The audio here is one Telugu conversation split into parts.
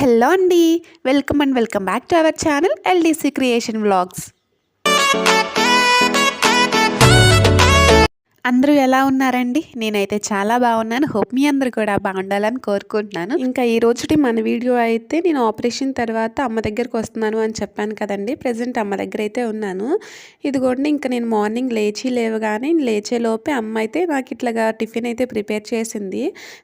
హలో అండి. Welcome and welcome back to our channel LDC creation vlogs. అందరూ ఎలా ఉన్నారండి? నేనైతే చాలా బాగున్నాను. హోప్ మీ అందరు కూడా బాగుండాలని కోరుకుంటున్నాను. ఇంకా ఈ రోజుటి మన వీడియో అయితే నేను ఆపరేషన్ తర్వాత అమ్మ దగ్గరకు వస్తున్నాను అని చెప్పాను కదండి. ప్రజెంట్ అమ్మ దగ్గర అయితే ఉన్నాను. ఇదిగోండి ఇంకా నేను మార్నింగ్ లేచి లేవగానే లేచే లోపే అమ్మ అయితే నాకు ఇట్లాగా టిఫిన్ అయితే ప్రిపేర్ చేసింది.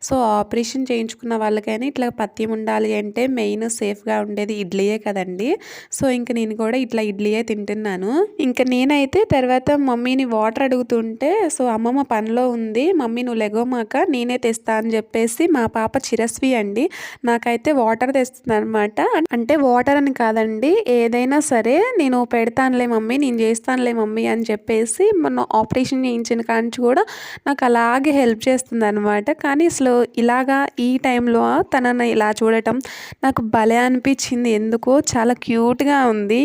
సో ఆపరేషన్ చేయించుకున్న వాళ్ళకైనా ఇట్లా పత్యం ఉండాలి అంటే మెయిన్ సేఫ్గా ఉండేది ఇడ్లీయే కదండి. సో ఇంకా నేను కూడా ఇట్లా ఇడ్లీయే తింటున్నాను. ఇంకా నేనైతే తర్వాత మమ్మీని వాటర్ అడుగుతుంటే సో అమ్మమ్మ పనిలో ఉంది. మమ్మీ నువ్వు లెగోమాక నేనే తెస్తా అని చెప్పేసి మా పాప చిరస్వి అండి. నాకైతే వాటర్ తెస్తుంది అనమాట అంటే వాటర్ అని కాదండి ఏదైనా సరే నేను పెడతానులే మమ్మీ నేను చేస్తానులే మమ్మీ అని చెప్పేసి మొన్న ఆపరేషన్ చేయించిన కాంచి కూడా నాకు అలాగే హెల్ప్ చేస్తుంది అనమాట కానీ అసలు ఇలాగా ఈ టైంలో తనని ఇలా చూడటం నాకు భలే అనిపించింది. ఎందుకో చాలా క్యూట్గా ఉంది.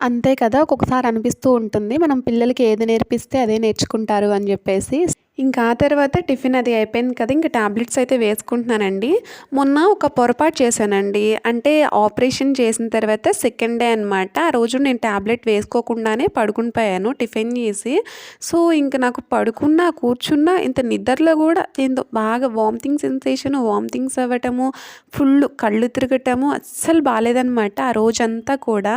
అంతే కదా ఒక్కొక్కసారి అనిపిస్తూ ఉంటుంది. మనం పిల్లలకి ఏది నేర్పిస్తే అదే నేర్చుకుంటారు అని చెప్పేసి. ఇంకా ఆ తర్వాత టిఫిన్ అది అయిపోయింది కదా ఇంకా టాబ్లెట్స్ అయితే వేసుకుంటున్నానండి. మొన్న ఒక పొరపాటు చేశానండి. అంటే ఆపరేషన్ చేసిన తర్వాత సెకండ్ డే అనమాట ఆ రోజు నేను టాబ్లెట్ వేసుకోకుండానే పడుకుని పోయాను టిఫిన్ చేసి. సో ఇంకా నాకు పడుకున్నా కూర్చున్నా ఇంత నిద్రలో కూడా ఏందో బాగా వామిటింగ్ సెన్సేషన్ వామిటింగ్స్ అవ్వటము ఫుల్ కళ్ళు తిరగటము అస్సలు బాగాలేదనమాట ఆ రోజంతా కూడా.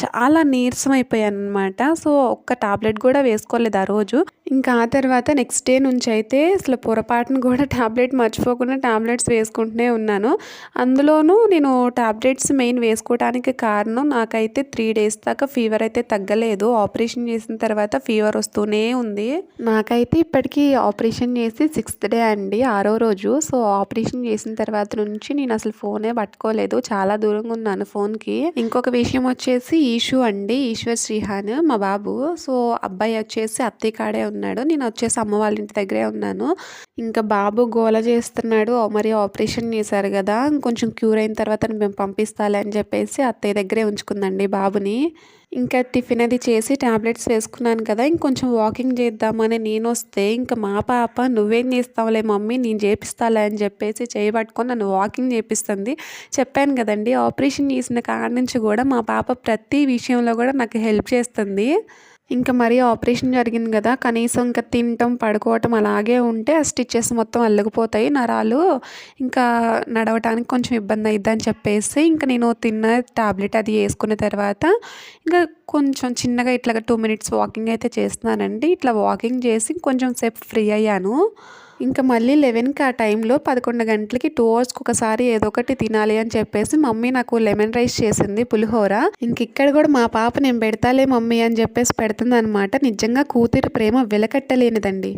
చాలా నీరసం అయిపోయాను అనమాట సో ఒక్క టాబ్లెట్ కూడా వేసుకోలేదు ఆ రోజు. ఇంకా ఆ తర్వాత నెక్స్ట్ డే నుంచి అయితే అసలు పొరపాటును కూడా ట్యాబ్లెట్ మర్చిపోకుండా ట్యాబ్లెట్స్ వేసుకుంటూనే ఉన్నాను. అందులోనూ నేను ట్యాబ్లెట్స్ మెయిన్ వేసుకోవడానికి కారణం నాకైతే త్రీ డేస్ దాకా ఫీవర్ అయితే తగ్గలేదు. ఆపరేషన్ చేసిన తర్వాత ఫీవర్ వస్తూనే ఉంది. నాకైతే ఇప్పటికీ ఆపరేషన్ చేసి సిక్స్త్ డే అండి ఆరో రోజు. సో ఆపరేషన్ చేసిన తర్వాత నుంచి నేను అసలు ఫోనే పట్టుకోలేదు. చాలా దూరంగా ఉన్నాను ఫోన్కి. ఇంకొక విషయం వచ్చేసి ఈషు అండి ఈశ్వర్ శ్రీహాన్ మా బాబు. సో అబ్బాయి వచ్చేసి అత్తయ్య కాడే ఉన్నాడు. నేను వచ్చేసి అమ్మ వాళ్ళ ఇంటి దగ్గరే ఉన్నాను. ఇంకా బాబు గోల చేస్తున్నాడు. మరి ఆపరేషన్ చేశారు కదా. కొంచెం క్యూర్ అయిన తర్వాత మేము పంపిస్తాలే అని చెప్పేసి అత్తయ్య దగ్గరే ఉంచుకుందండి బాబుని. ఇంకా టిఫిన్ అది చేసి ట్యాబ్లెట్స్ వేసుకున్నాను కదా. ఇంకొంచెం వాకింగ్ చేద్దామని నేను వస్తే ఇంకా మా పాప నువ్వేం చేస్తావులే మమ్మీ నేను చేపిస్తాలే అని చెప్పేసి చేయబట్టుకొని నన్ను వాకింగ్ చేపిస్తుంది. చెప్పాను కదండి ఆపరేషన్ చేసిన కాడ నుంచి కూడా మా పాప ప్రతి విషయంలో కూడా నాకు హెల్ప్ చేస్తుంది. ఇంకా మరీ ఆపరేషన్ జరిగింది కదా కనీసం ఇంకా తినటం పడుకోవటం అలాగే ఉంటే ఆ స్టిచ్చెస్ మొత్తం అల్లుకుపోతాయి నరాలు ఇంకా నడవటానికి కొంచెం ఇబ్బంది అయింది అని చెప్పేసి ఇంకా నేను తిన్న టాబ్లెట్ అది వేసుకున్న తర్వాత ఇంకా కొంచెం చిన్నగా ఇట్లా టూ మినిట్స్ వాకింగ్ అయితే చేస్తున్నానండి. ఇట్లా వాకింగ్ చేసి కొంచెం సేపు ఫ్రీ అయ్యాను. ఇంకా మళ్ళీ లెవెన్కి ఆ టైంలో పదకొండు గంటలకి టూ అవర్స్కి ఒకసారి ఏదో ఒకటి తినాలి అని చెప్పేసి మమ్మీ నాకు లెమన్ రైస్ చేసింది పులిహోర. ఇంక ఇక్కడ కూడా మా పాప నేను పెడతాలే మమ్మీ అని చెప్పేసి పెడుతుంది అనమాట నిజంగా కూతురి ప్రేమ వెలకట్టలేనిదండి.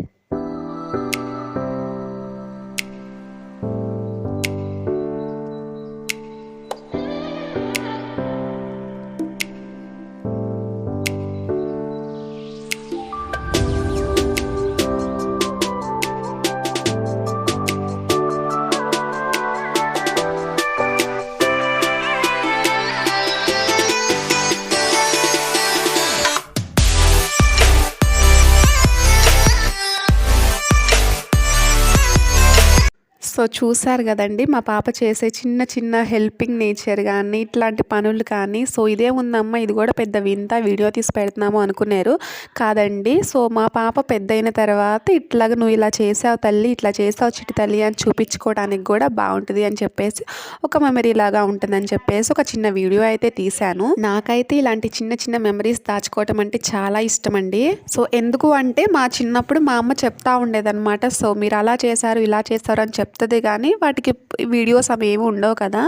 సో చూసారు కదండి మా పాప చేసే చిన్న చిన్న హెల్పింగ్ నేచర్ కానీ ఇట్లాంటి పనులు కానీ సో ఇదే ఉందమ్మ ఇది కూడా పెద్ద వింత వీడియో తీసి పెడుతున్నాము అనుకున్నారు. కాదండి సో మా పాప పెద్ద అయిన తర్వాత ఇట్లాగ నువ్వు ఇలా చేసావు తల్లి ఇట్లా చేసావు చిటి తల్లి అని చూపించుకోవడానికి కూడా బాగుంటుంది అని చెప్పేసి ఒక మెమరీ లాగా ఉంటుందని చెప్పేసి ఒక చిన్న వీడియో అయితే తీశాను. నాకైతే ఇలాంటి చిన్న చిన్న మెమరీస్ దాచుకోవటం అంటే చాలా ఇష్టం అండి సో ఎందుకు అంటే మా చిన్నప్పుడు మా అమ్మ చెప్తా ఉండేదన్నమాట సో మీరు అలా చేశారు ఇలా చేశారు అని వస్తుంది కానీ వాటికి వీడియోస్ అవి ఏమి ఉండవు కదా.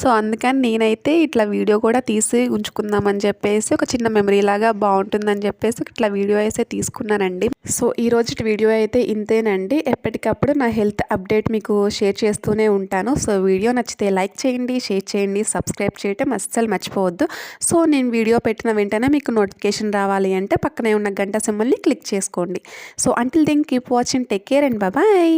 సో అందుకని నేనైతే ఇట్లా వీడియో కూడా తీసి ఉంచుకుందామని చెప్పేసి ఒక చిన్న మెమరీ లాగా బాగుంటుందని చెప్పేసి ఇట్లా వీడియో అయితే తీసుకున్నానండి. సో ఈ రోజు వీడియో అయితే ఇంతేనండి. ఎప్పటికప్పుడు నా హెల్త్ అప్డేట్ మీకు షేర్ చేస్తూనే ఉంటాను. సో వీడియో నచ్చితే లైక్ చేయండి షేర్ చేయండి సబ్స్క్రైబ్ చేయటం అస్సలు మర్చిపోవద్దు. సో నేను వీడియో పెట్టిన వెంటనే మీకు నోటిఫికేషన్ రావాలి అంటే పక్కనే ఉన్న గంట సింబల్ని క్లిక్ చేసుకోండి. So until then keep watching take care and bye